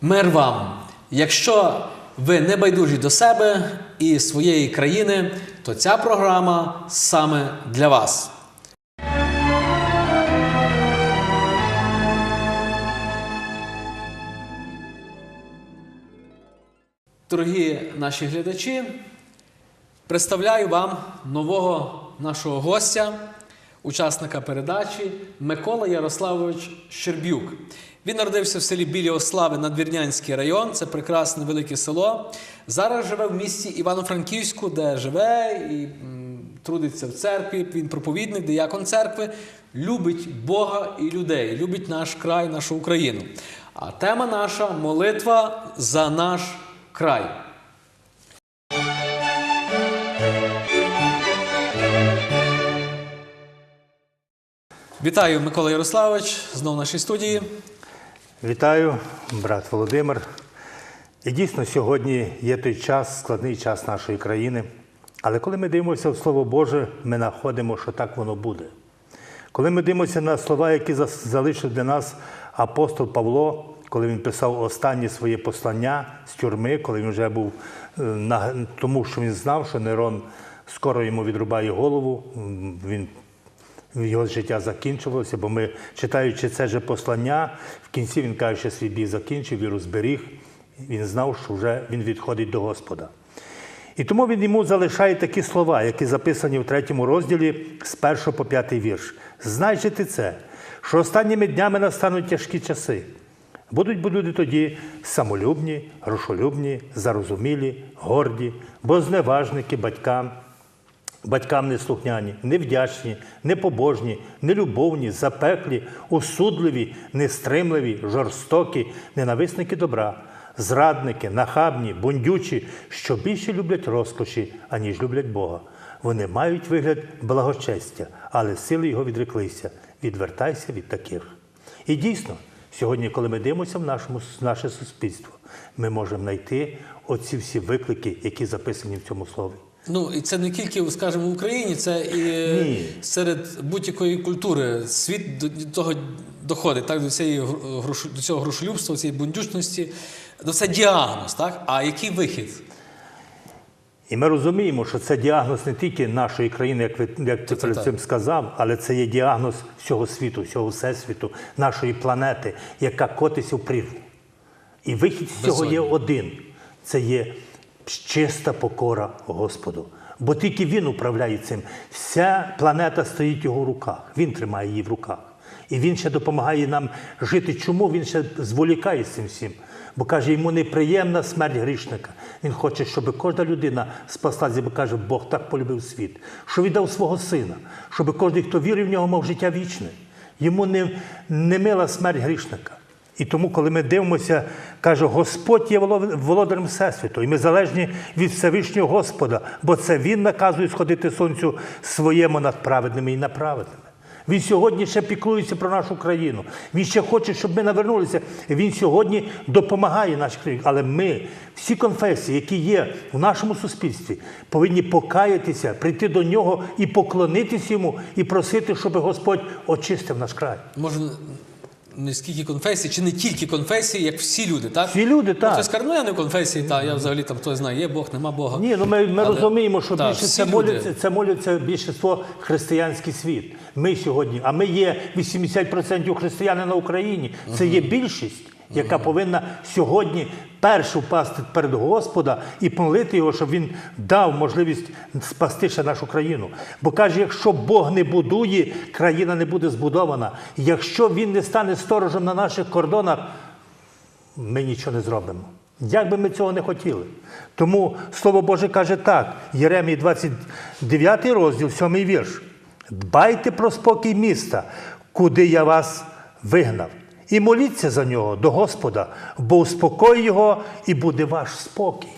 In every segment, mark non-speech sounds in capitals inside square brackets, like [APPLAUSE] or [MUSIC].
Мир вам! Якщо ви не байдужі до себе і своєї країни, то ця програма саме для вас. Дорогі наші глядачі, представляю вам нового нашого гостя, учасника передачі Микола Ярославович Щербюк. Він народився в селі Білі Ослави, Надвірнянський район. Це прекрасне велике село. Зараз живе в місті Івано-Франківську, де живе і трудиться в церкві. Він проповідник, диякон церкви, любить Бога і людей, любить наш край, нашу Україну. А тема наша молитва за наш край. Вітаю, Микола Ярославович, знову в нашій студії. Вітаю, брат Володимир. І дійсно сьогодні є той час, складний час нашої країни. Але коли ми дивимося в Слово Боже, ми знаходимо, що так воно буде. Коли ми дивимося на слова, які залишив для нас апостол Павло, коли він писав останнє своє послання з тюрми, коли він вже був е, тому, що він знав, що Нерон скоро йому відрубає голову, він його життя закінчувалося, бо ми, читаючи це же послання, в кінці він каже, що свій бій закінчив, віру зберіг. Він знав, що вже він відходить до Господа. І тому він йому залишає такі слова, які записані в третьому розділі з 1 по 5 вірш. Знай ти це, що останніми днями настануть тяжкі часи. Будуть бо люди тоді самолюбні, грошолюбні, зарозумілі, горді, бозневажники батькам, Батькам неслухняні, невдячні, непобожні, нелюбовні, запеклі, осудливі, нестримливі, жорстокі, ненависники добра, зрадники, нахабні, бундючі, що більше люблять розкоші, аніж люблять Бога. Вони мають вигляд благочестя, але сили його відреклися. Відвертайся від таких. І дійсно, сьогодні, коли ми дивимося в нашому, наше суспільство, ми можемо знайти оці всі виклики, які записані в цьому слові. Ну і це не тільки, скажімо, в Україні, це і Ні. серед будь-якої культури. Світ до до того доходить, так, до, цієї гру- до цього грошолюбства, цієї бундючності. Ну, це діагноз, так? А який вихід? І ми розуміємо, що це діагноз не тільки нашої країни, як ви як ти перед цим сказав, але це є діагноз всього світу, всього всесвіту, нашої планети, яка котиться в прірву. І вихід з цього є один: це є чиста покора Господу. Бо тільки він управляє цим. Вся планета стоїть в його руках. Він тримає її в руках. І він ще допомагає нам жити. Чому він ще зволікає з цим всім? Бо каже, йому неприємна смерть грішника. Він хоче, щоб кожна людина спаслася, бо каже, Бог так полюбив світ, що віддав свого сина, щоб кожен, хто вірив в нього, мав життя вічне. Йому не, не мила смерть грішника. І тому, коли ми дивимося, каже, Господь є воло- володарем Всесвіту, і ми залежні від Всевишнього Господа, бо це Він наказує сходити сонцю своєму над праведними і неправедними. Він сьогодні ще піклується про нашу країну. Він ще хоче, щоб ми навернулися. Він сьогодні допомагає нашій країні. Але ми, всі конфесії, які є в нашому суспільстві, повинні покаятися, прийти до нього і поклонитися йому, і просити, щоб Господь очистив наш край. Може, не скільки конфесій, чи не тільки конфесії, як всі люди, так? Всі люди, так. Хтось каже, ну я не конфесії, та я взагалі там хтось знає, є Бог, нема Бога. Ні, ну ми, ми Але- розуміємо, що та, більше всі це люди. моляться, це моляться більшість християнський світ. Ми сьогодні, а ми є 80% християни на Україні. Це є більшість, яка повинна сьогодні першу впасти перед Господа і помолити його, щоб він дав можливість спасти ще нашу країну. Бо каже, якщо Бог не будує, країна не буде збудована. Якщо він не стане сторожем на наших кордонах, ми нічого не зробимо. Як би ми цього не хотіли. Тому Слово Боже каже так, Єремій 29 розділ, 7 вірш. Дбайте про спокій міста, куди я вас вигнав, І моліться за нього до Господа, бо успокой його і буде ваш спокій.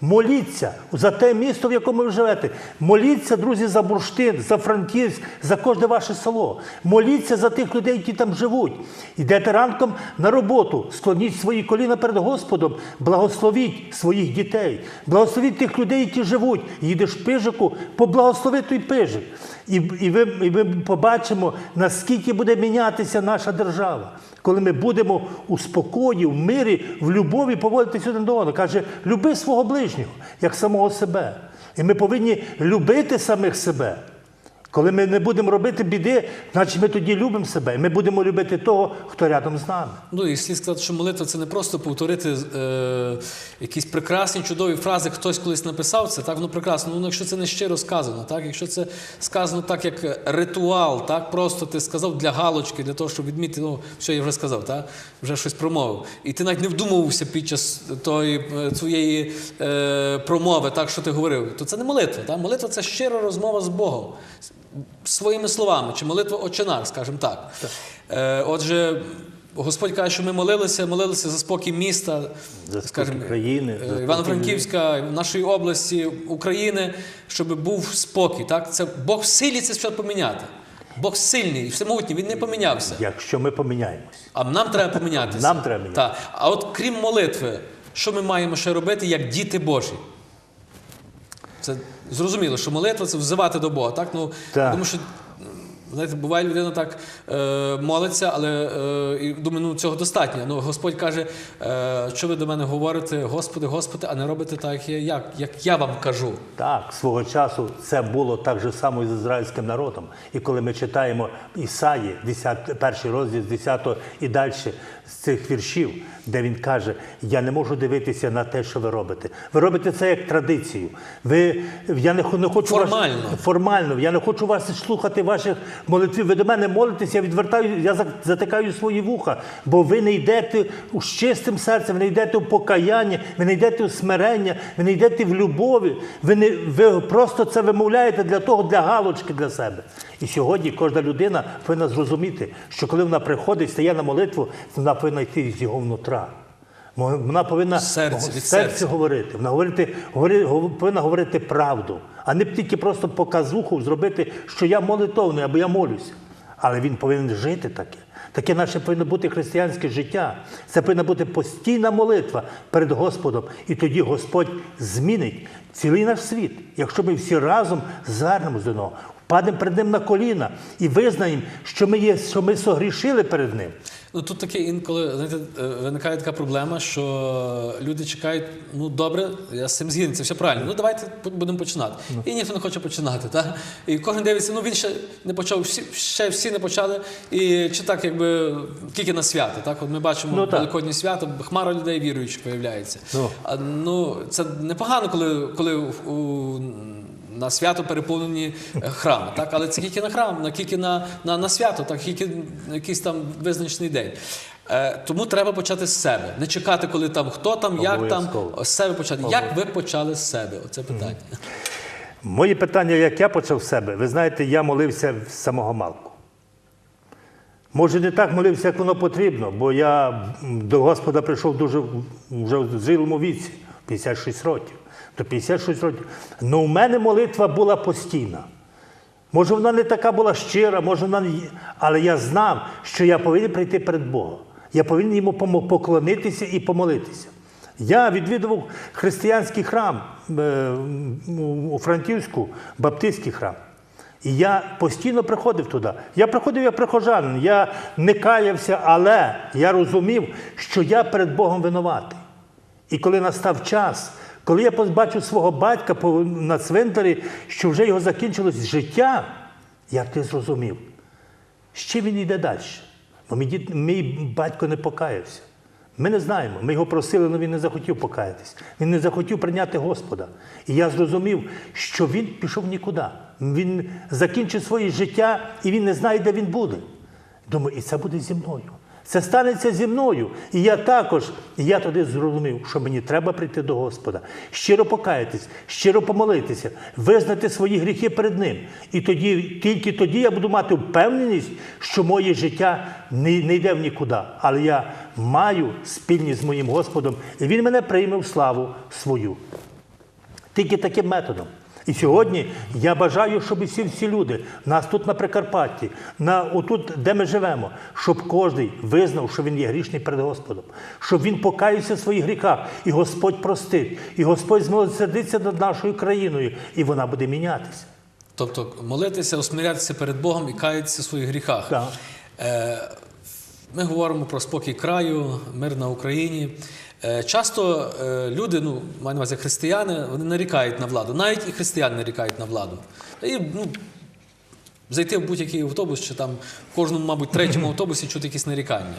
Моліться за те місто, в якому ви живете. Моліться, друзі, за Бурштин, за Франківськ, за кожне ваше село. Моліться за тих людей, які там живуть. Йдете ранком на роботу, склоніть свої коліна перед Господом, благословіть своїх дітей, благословіть тих людей, які живуть. Їдеш в пижику, поблагослови той пижик. І, і, ви, і ми побачимо, наскільки буде мінятися наша держава. Коли ми будемо у спокої, в мирі, в любові поводитися один до одного. Каже, люби свого ближнього, як самого себе. І ми повинні любити самих себе. Коли ми не будемо робити біди, значить ми тоді любимо себе. І ми будемо любити того, хто рядом з нами. Ну і слід сказати, що молитва це не просто повторити е, якісь прекрасні, чудові фрази, хтось колись написав це, так воно прекрасно. Ну, якщо це не щиро сказано, так, якщо це сказано так, як ритуал, так, просто ти сказав для галочки, для того, щоб відмітити, ну, все, я вже сказав, так, вже щось промовив. І ти навіть не вдумувався під час тої е, своєї е, промови, так, що ти говорив, то це не молитва. Так? Молитва це щира розмова з Богом. Своїми словами, чи молитва очинах, скажімо так. Е, отже, Господь каже, що ми молилися, молилися за спокій міста, За спокій скажімо, країни, е, Івано-Франківська, нашої області, України, щоб був спокій. Так? Це Бог в силі це все поміняти. Бог сильний і всемогутній, він не помінявся. Якщо ми поміняємось. А нам треба помінятися. Нам треба мінятися. Так. А от крім молитви, що ми маємо ще робити як діти Божі? Це зрозуміло, що молитва це взивати до Бога. Так? Ну, Так. Тому що, знаєте, буває людина так е, молиться, але е, і думаю, ну цього достатньо. Ну, Господь каже, е, що ви до мене говорите, Господи, Господи, а не робите так, як я, як, як я вам кажу. Так, свого часу це було так же само і з ізраїльським народом. І коли ми читаємо Ісаї, 10, перший розділ з 10 і далі з цих віршів, де він каже: Я не можу дивитися на те, що ви робите. Ви робите це як традицію. Ви, я не, не хочу Формально. Вас, формально. Я не хочу вас слухати ваших молитв. Ви до мене молитесь, я відвертаю, я затикаю свої вуха, бо ви не йдете з чистим серцем, ви не йдете в покаяння, ви не йдете в смирення, ви не йдете в любові. Ви, не, ви просто це вимовляєте для того, для галочки для себе. І сьогодні кожна людина повинна зрозуміти, що коли вона приходить, стає на молитву, вона повинна йти з його внутра. Вона повинна З серця, від серця говорити. Вона говорити, говори- гов- повинна говорити правду, а не тільки просто показуху зробити, що я молитовний або я молюся. Але він повинен жити таке. Таке наше повинно бути християнське життя. Це повинна бути постійна молитва перед Господом. І тоді Господь змінить цілий наш світ, якщо ми всі разом звернемось до нього, впадемо перед ним на коліна і визнаємо, що ми є, що ми согрішили перед ним. Ну тут таке інколи знаєте, е, виникає така проблема, що люди чекають, ну добре, я з цим згідний, це все правильно. Ну давайте будемо починати. І ніхто не хоче починати. Так? І кожен дивиться, ну він ще не почав, всі, ще всі не почали. І чи так, якби тільки на свято. Так? От ми бачимо Ну, так. Великоднє свято, хмара людей віруючих появляється. Ну. А, ну, це непогано, коли, коли у- на свято переповнені е, храми, так? але це тільки на храм, на тільки на, на, на свято, так, тільки на якийсь там визначений день. Е, тому треба почати з себе. Не чекати, коли там хто там, як там, з себе почати. Як ви почали з себе? Оце питання. Моє питання, як я почав з себе, ви знаєте, я молився з самого малку. Може, не так молився, як воно потрібно, бо я до Господа прийшов дуже вже в зрілому віці, 56 років. До 56 років. Ну, у мене молитва була постійна. Може, вона не така була щира, може, вона не але я знав, що я повинен прийти перед Богом. Я повинен йому поклонитися і помолитися. Я відвідував християнський храм е, у- Франківську, баптистський храм. І я постійно приходив туди. Я приходив як прихожанин, я не каявся, але я розумів, що я перед Богом винуватий. І коли настав час, коли я побачив свого батька на цвинтарі, що вже його закінчилось життя, я ти зрозумів, з чим він йде далі. Бо мій, дід, мій батько не покаявся. Ми не знаємо. Ми його просили, але він не захотів покаятись. Він не захотів прийняти Господа. І я зрозумів, що він пішов нікуди. Він закінчив своє життя і він не знає, де він буде. Думаю, і це буде зі мною. Це станеться зі мною. І я також, я тоді зрозумів, що мені треба прийти до Господа, щиро покаятись, щиро помолитися, визнати свої гріхи перед Ним. І тоді, тільки тоді я буду мати впевненість, що моє життя не, не йде в нікуди. Але я маю спільність з моїм Господом, і Він мене прийме в славу свою. Тільки таким методом. І сьогодні я бажаю, щоб всі всі люди, нас тут на Прикарпатті, на отут, де ми живемо, щоб кожен визнав, що він є грішний перед Господом, щоб він покаявся в своїх гріхах, і Господь простить, і Господь змилосердиться над нашою країною, і вона буде мінятися. Тобто молитися, усмирятися перед Богом і каятися в своїх гріхах. Так. Е, Ми говоримо про спокій краю, мир на Україні. Е, Часто е, люди, ну, маю на увазі християни, вони нарікають на владу. Навіть і християни нарікають на владу. І ну, зайти в будь-який автобус, чи там в кожному, мабуть, третьому [CLEARS THROAT] автобусі чути якісь нарікання.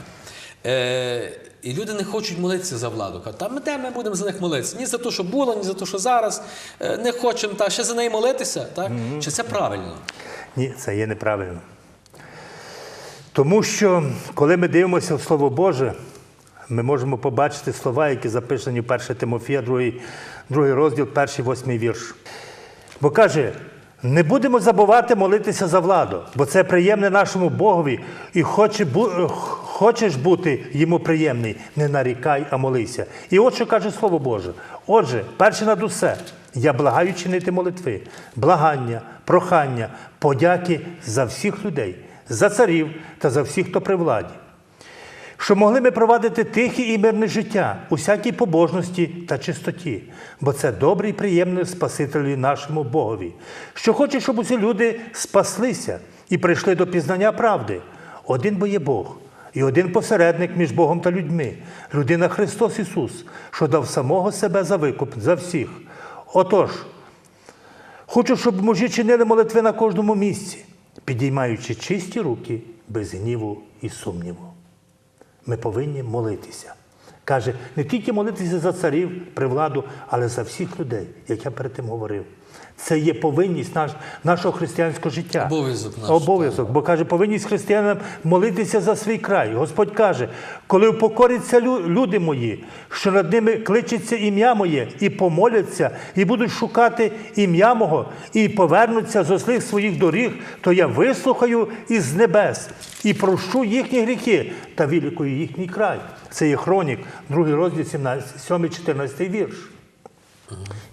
Е, і люди не хочуть молитися за владу. Кажуть, та ми де ми будемо за них молитися? Ні за те, що було, ні за те, що зараз. Е, не хочемо, та ще за неї молитися. Так? Чи це правильно? Ні, це є неправильно. Тому що, коли ми дивимося в Слово Боже, ми можемо побачити слова, які записані в 1 Тимофія, 2, 2 розділ, 1, 8 вірш. Бо каже: не будемо забувати молитися за владу, бо це приємне нашому Богові, і хоче хочеш бути йому приємний, не нарікай, а молися. І от що каже Слово Боже. Отже, перше над усе, я благаю чинити молитви, благання, прохання, подяки за всіх людей, за царів та за всіх, хто при владі що могли ми провадити тихе і мирне життя у всякій побожності та чистоті, бо це добре і приємне Спасителю нашому Богові, що хоче, щоб усі люди спаслися і прийшли до пізнання правди. Один бо є Бог, і один посередник між Богом та людьми, людина Христос Ісус, що дав самого себе за викуп за всіх. Отож, Хочу, щоб мужі чинили молитви на кожному місці, підіймаючи чисті руки без гніву і сумніву. Ми повинні молитися. Каже, не тільки молитися за царів, при владу, але за всіх людей, як я перед тим говорив. Це є повинність наш, нашого християнського життя. Обов'язок наш, Обов'язок. Бо каже, повинність християнам молитися за свій край. Господь каже, коли упокоряться лю- люди мої, що над ними кличеться ім'я моє, і помоляться, і будуть шукати ім'я мого, і повернуться з ослих своїх доріг, то я вислухаю із небес і прощу їхні гріхи та вилікую їхній край. Це є хронік, другий розділ, 7-14 вірш.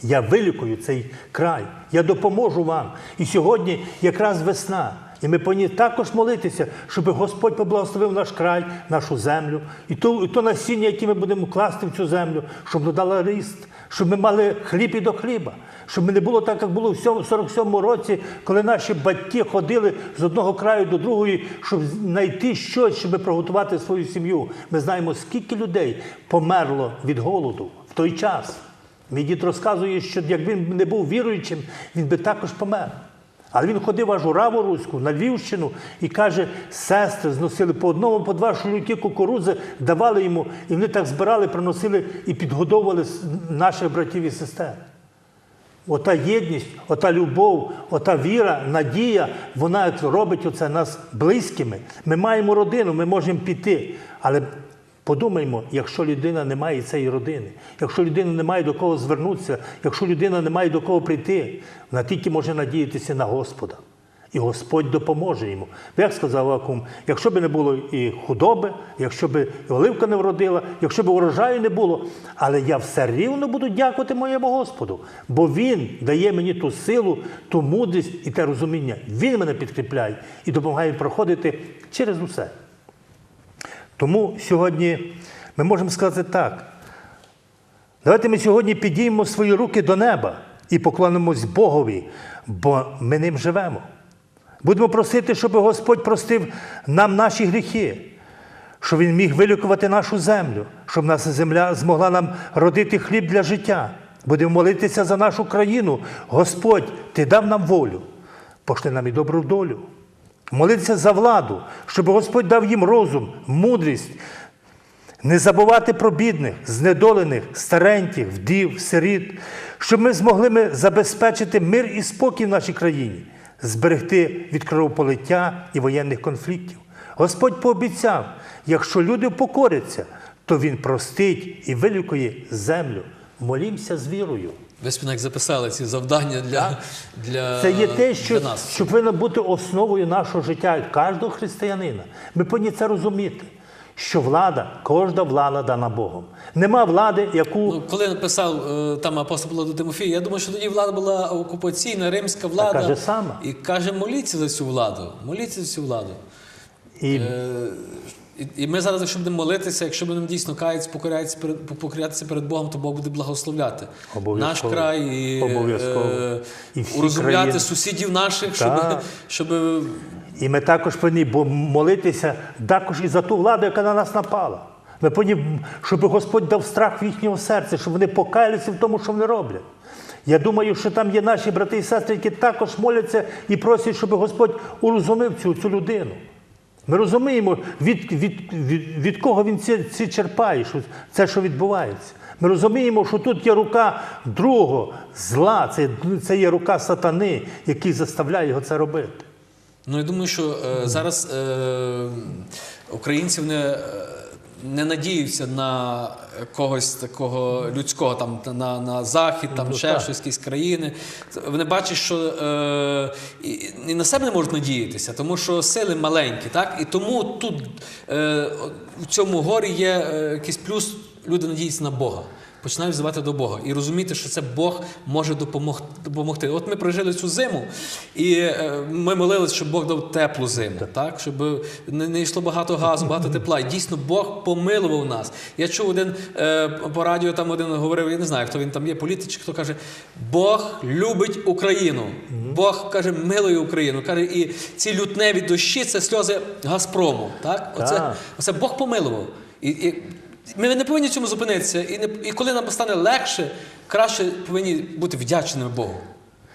Я вилікую цей край, я допоможу вам. І сьогодні якраз весна. І ми повинні також молитися, щоб Господь поблагословив наш край, нашу землю, і то, і то насіння, яке ми будемо класти в цю землю, щоб додала ріст, щоб ми мали хліб і до хліба, щоб не було так, як було в 47-му році, коли наші батьки ходили з одного краю до другої, щоб знайти щось, щоб приготувати свою сім'ю. Ми знаємо, скільки людей померло від голоду в той час. Мій дід розказує, що як він не був віруючим, він би також помер. Але він ходив аж у Раву Руську, на Львівщину, і каже, сестри зносили по одному, по два шулюки кукурудзи, давали йому, і вони так збирали, приносили і підгодовували наших братів і сестер. Ота єдність, ота любов, ота віра, надія, вона робить оце нас близькими. Ми маємо родину, ми можемо піти. Але подумаймо, якщо людина не має цієї родини, якщо людина не має до кого звернутися, якщо людина не має до кого прийти, вона тільки може надіятися на Господа. І Господь допоможе йому. Як сказав Акум, якщо б не було і худоби, якщо б і оливка не вродила, якщо б урожаю не було, але я все рівно буду дякувати моєму Господу, бо Він дає мені ту силу, ту мудрість і те розуміння. Він мене підкріпляє і допомагає проходити через усе. Тому сьогодні ми можемо сказати так. Давайте ми сьогодні підіймемо свої руки до неба і поклонимось Богові, бо ми ним живемо. Будемо просити, щоб Господь простив нам наші гріхи, щоб Він міг вилікувати нашу землю, щоб наша земля змогла нам родити хліб для життя. Будемо молитися за нашу країну. Господь, Ти дав нам волю, пошли нам і добру долю. Молитися за владу, щоб Господь дав їм розум, мудрість, не забувати про бідних, знедолених, стареньких, вдів, сиріт, щоб ми змогли ми забезпечити мир і спокій в нашій країні, зберегти від кровополиття і воєнних конфліктів. Господь пообіцяв, якщо люди покоряться, то Він простить і вилікує землю. Молімося з вірою. Ви спина як записали ці завдання для, для, Це є те, що, для нас. що повинно бути основою нашого життя кожного християнина. Ми повинні це розуміти, що влада, кожна влада дана Богом. Нема влади, яку Ну, коли написав е, там апостол до Тимофія, я думаю, що тоді влада була окупаційна, римська влада. каже сама. І каже, моліться за цю владу. Моліться за цю владу. і Е, і, ми зараз, якщо будемо молитися, якщо будемо дійсно каятися, покорятися перед, покорятися перед Богом, то Бог буде благословляти наш край і, е, І урозумляти сусідів наших, щоб, [LAUGHS] щоб І ми також повинні молитися також і за ту владу, яка на нас напала. Ми повинні, щоб Господь дав страх в їхнього серця, щоб вони покаялися в тому, що вони роблять. Я думаю, що там є наші брати і сестри, які також моляться і просять, щоб Господь урозумив цю, цю людину. Ми розуміємо, від, від, від, від кого він це, це черпає, що це, що відбувається. Ми розуміємо, що тут є рука другого зла, це, це є рука сатани, який заставляє його це робити. Ну, я думаю, що е, зараз е, українці не. Не надіються на когось такого людського, там на, на захід, там ще так. щось, якісь країни. Вони бачать, що е, і, і на себе не можуть надіятися, тому що сили маленькі, так? І тому тут е, в цьому горі є е, якийсь плюс, люди надіються на Бога. Починають взивати до Бога і розуміти, що це Бог може допомогти. От ми прожили цю зиму, і е, ми молилися, щоб Бог дав теплу зиму, так? щоб не, йшло багато газу, багато тепла. І дійсно Бог помилував нас. Я чув один е, по радіо, там один говорив, я не знаю, хто він там є, політик, чи хто каже, Бог любить Україну. Бог каже, милує Україну. Каже, і ці лютневі дощі це сльози Газпрому. Так? Оце, оце Бог помилував. І, і ми не повинні цьому зупинитися. І, не, і коли нам стане легше, краще повинні бути вдячними Богу.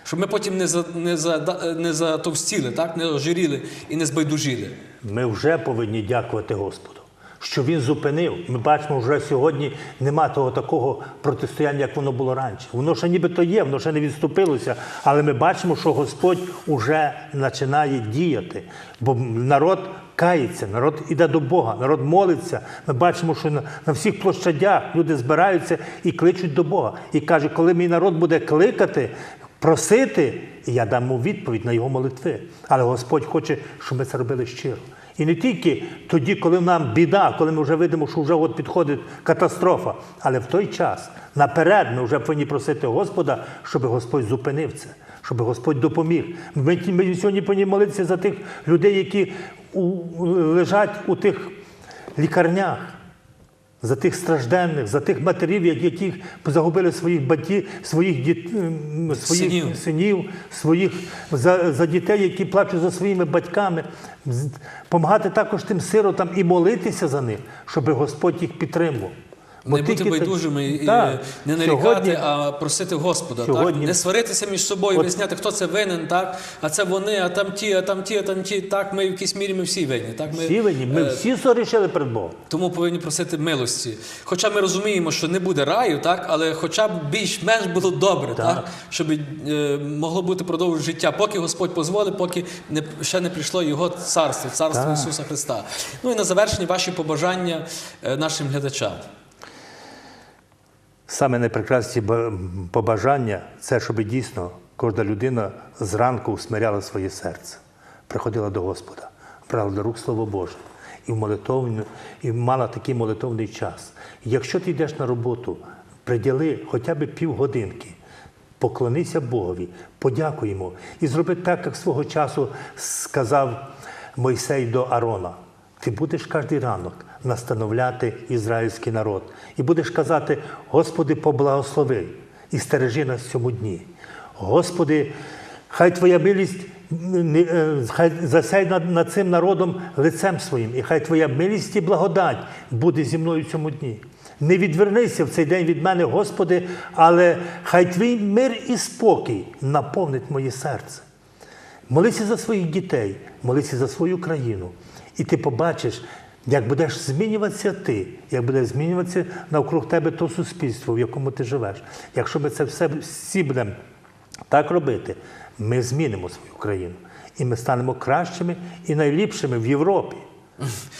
Щоб ми потім не, за, не, за, не затовстіли, так? не ожиріли і не збайдужили. Ми вже повинні дякувати Господу, що Він зупинив. Ми бачимо, вже сьогодні нема того такого протистояння, як воно було раніше. Воно ще нібито є, воно ще не відступилося, але ми бачимо, що Господь уже починає діяти. Бо народ кається, народ іде до Бога, народ молиться. Ми бачимо, що на, всіх площадях люди збираються і кличуть до Бога. І каже, коли мій народ буде кликати, просити, я дам йому відповідь на його молитви. Але Господь хоче, щоб ми це робили щиро. І не тільки тоді, коли нам біда, коли ми вже видимо, що вже от підходить катастрофа, але в той час наперед ми вже повинні просити Господа, щоб Господь зупинив це, щоб Господь допоміг. Ми, ми сьогодні повинні молитися за тих людей, які у, лежать у тих лікарнях за тих стражденних, за тих матерів, які загубили своїх батьків, своїх діт, своїх Синів. синів, своїх за, за дітей, які плачуть за своїми батьками, помагати також тим сиротам і молитися за них, щоб Господь їх підтримував. Бо не бути так- байдужими і Так. не нарікати, Сьогодні- а просити Господа. Так? Не сваритися між собою, От- виясняти, хто це винен, так? а це вони, а там ті, а там ті, а там ті. Так, ми в якійсь мірі ми всі винні. Так? Ми, Всі винні, ми е, всі сорішили перед Богом. Тому повинні просити милості. Хоча ми розуміємо, що не буде раю, так? але хоча б більш-менш було добре, так? щоб е, могло бути продовження життя, поки Господь дозволить, поки не, ще не прийшло Його царство, царство Так. Ісуса Христа. Ну і на завершення ваші побажання е, нашим глядачам. Саме найпрекрасні побажання це, щоб дійсно кожна людина зранку усмиряла своє серце, приходила до Господа, брала до рук Слово Боже і і мала такий молитовний час. Якщо ти йдеш на роботу, приділи хоча б півгодинки, поклонися Богові, подякуємо і зроби так, як свого часу сказав Мойсей до Арона. Ти будеш кожен ранок настановляти ізраїльський народ і будеш казати: Господи, поблагослови і стережи нас в цьому дні. Господи, хай Твоя милість е, хай засяй над, над цим народом лицем своїм, і хай Твоя милість і благодать буде зі мною в цьому дні. Не відвернися в цей день від мене, Господи, але хай Твій мир і спокій наповнить моє серце. Молися за своїх дітей, молися за свою країну. І ти побачиш, як будеш змінюватися ти, як буде змінюватися навкруг тебе то суспільство, в якому ти живеш. Якщо ми це все всі будемо так робити, ми змінимо свою країну. І ми станемо кращими і найліпшими в Європі.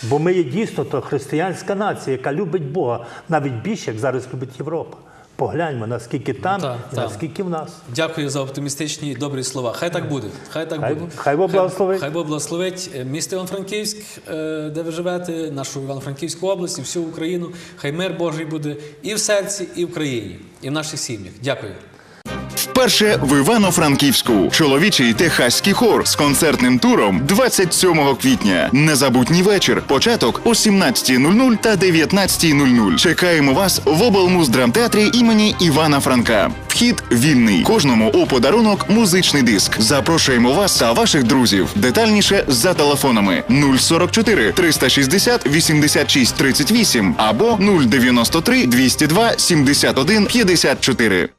Бо ми є дійсно то християнська нація, яка любить Бога навіть більше, як зараз любить Європа. Погляньмо, наскільки там та, і так. наскільки в нас. Дякую за оптимістичні і добрі слова. Хай так буде. Хай так Хай- буде. хай Бог благословить. Хай Бог благословить е, місто Івано-Франківськ, е, де ви живете, нашу Івано-Франківську область і всю Україну. Хай мир Божий буде і в серці, і в країні, і в наших сім'ях. Дякую. Вперше в Івано-Франківську чоловічий техаський хор з концертним туром 27 квітня. Незабутній вечір. Початок о 17.00 та 19.00. Чекаємо вас в облмуздрамтеатрі імені Івана Франка. Вхід вільний. Кожному у подарунок музичний диск. Запрошуємо вас та ваших друзів. Детальніше за телефонами 044 360 86 38 або 093 202 71 54.